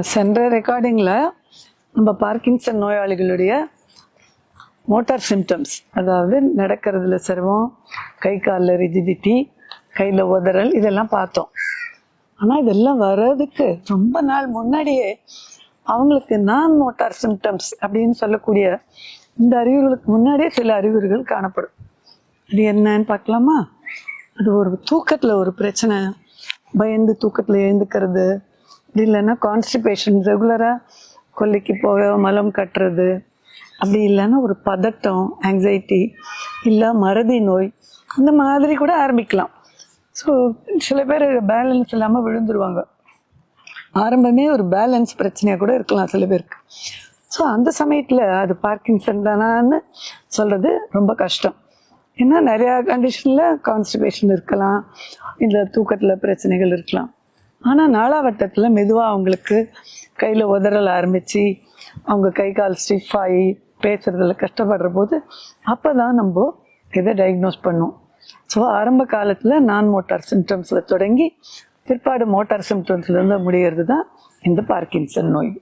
சென்ற ரெக்கார்டிங்கில் நம்ம Parkinson நோயாளிகளுடைய motor symptoms அதாவது நடக்கிறதுல சிரமம் கை காலில் ரிஜிடிட்டி கையில் உதறல் இதெல்லாம் பார்த்தோம். ஆனால் இதெல்லாம் வர்றதுக்கு ரொம்ப நாள் முன்னாடியே அவங்களுக்கு நான் மோட்டார் சிம்டம்ஸ் அப்படின்னு சொல்லக்கூடிய இந்த அறிகுறிகளுக்கு முன்னாடியே சில அறிகுறிகள் காணப்படும். அது என்னன்னு பார்க்கலாமா? அது ஒரு தூக்கத்தில் ஒரு பிரச்சனை பயந்து தூக்கத்தில் எழுந்துக்கிறது அப்படி இல்லைன்னா கான்ஸ்டிபேஷன் ரெகுலராக கொல்லைக்கு போக மலம் கட்டுறது அப்படி இல்லைன்னா ஒரு பதட்டம் ஆங்ஸைட்டி இல்லை மறதி நோய் இந்த மாதிரி கூட ஆரம்பிக்கலாம். ஸோ சில பேர் பேலன்ஸ் இல்லாமல் விழுந்துருவாங்க. ஆரம்பமே ஒரு பேலன்ஸ் பிரச்சனையாக கூட இருக்கலாம் சில பேருக்கு. ஸோ அந்த சமயத்தில் அது பார்க்கின்சன் தானான்னு சொல்கிறது ரொம்ப கஷ்டம். ஏன்னா நிறையா கண்டிஷனில் கான்ஸ்டிபேஷன் இருக்கலாம். இல்லை தூக்கத்தில் பிரச்சனைகள் இருக்கலாம். ஆனால் நாளாவட்டத்தில் மெதுவாக அவங்களுக்கு கையில் உதறல் ஆரம்பித்து அவங்க கை கால் ஸ்டிஃப் ஆகி பேசுறதுல கஷ்டப்படுற போது அப்போ தான் நம்ம இதை டயக்னோஸ் பண்ணோம் ஸோ ஆரம்ப காலத்தில் நான் மோட்டார் சிம்டம்ஸில் தொடங்கி பிற்பாடு மோட்டார் சிம்டம்ஸ்லேருந்து முடிகிறது தான் இந்த பார்க்கின்சன் நோய்.